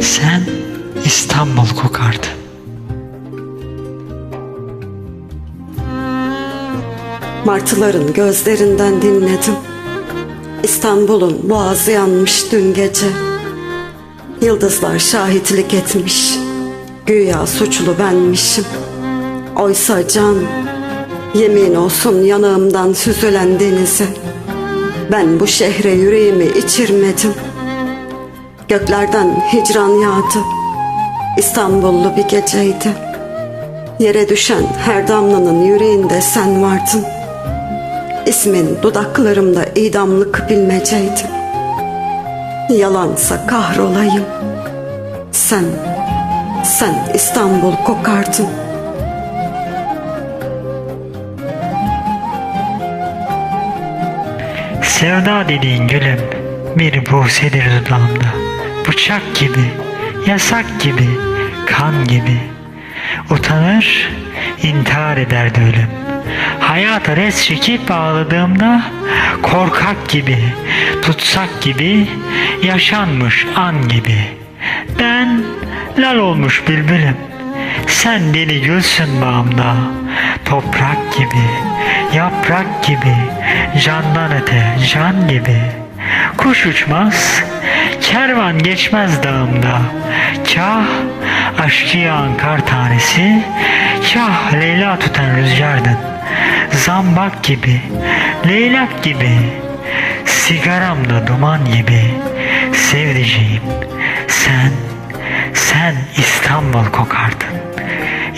Sen İstanbul kokardın. Martıların gözlerinden dinledim. İstanbul'un boğazı yanmış dün gece. Yıldızlar şahitlik etmiş. Güya suçlu benmişim. Oysa can, yemin olsun yanağımdan süzülen denize. Ben bu şehre yüreğimi içirmedim. Göklerden hicran yağdı. İstanbullu bir geceydi. Yere düşen her damlanın yüreğinde sen vardın. İsmin dudaklarımda idamlık bilmeceydi. Yalansa kahrolayım. Sen, sen İstanbul kokardın. Sevda dediğin gülüm bir busedir dudağımda. Bıçak gibi, yasak gibi, kan gibi. Utanır, intihar ederdi ölüm. Hayata res çekip ağladığımda korkak gibi, tutsak gibi, yaşanmış an gibi. Ben lal olmuş bülbülüm. Sen deli gülsün bağımda. Toprak gibi, yaprak gibi, candan öte can gibi. Kuş uçmaz, kervan geçmez dağımda. Kah aşkı yağan kar tanesi, kah Leyla tutan rüzgardın. Zambak gibi, leylak gibi, sigaramda duman gibi. Sevdiceğim, sen, sen İstanbul kokardın.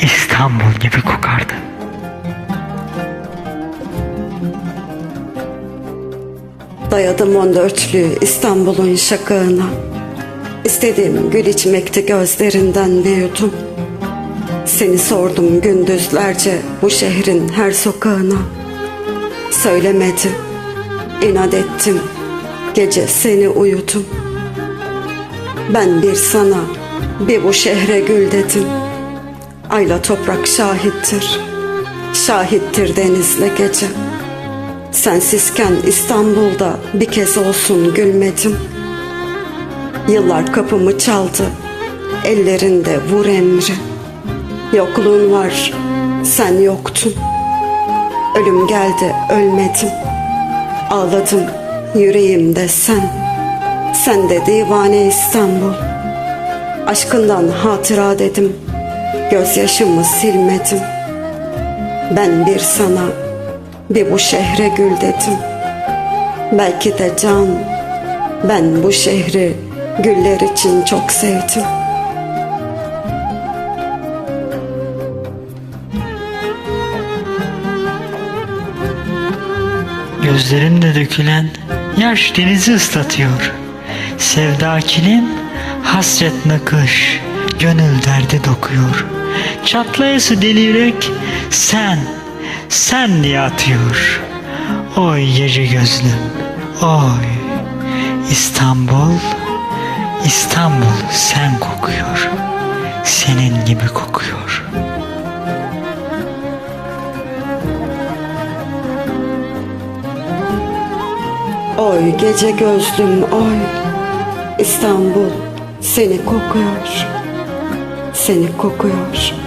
İstanbul gibi kokardın. Dayadım on dörtlüğü İstanbul'un şakağına. İstediğim gül içmekti gözlerinden yudum. Seni sordum gündüzlerce bu şehrin her sokağına. Söylemedi, inat ettim, gece seni uyudum. Ben bir sana, bir bu şehre gül dedim. Ayla toprak şahittir, şahittir denizle gece. Sensizken İstanbul'da bir kez olsun gülmedim. Yıllar kapımı çaldı, ellerinde vur emri. Yokluğun var, sen yoktun. Ölüm geldi, ölmedim. Ağladım, yüreğimde sen. Sen de divane İstanbul. Aşkından hatıra dedim, gözyaşımı silmedim. Ben bir sana, bir bu şehre gül dedim. Belki de can, ben bu şehri güller için çok sevdim. Gözlerinde dökülen yaş denizi ıslatıyor. Sevda kilim, hasret nakış, gönül derdi dokuyor. Çatlayası deli yürek, sen, sen diye atıyor. Oy gece gözlüm, oy. İstanbul, İstanbul sen kokuyor. Senin gibi kokuyor. Oy gece gözlüm oy İstanbul seni kokuyor Seni kokuyor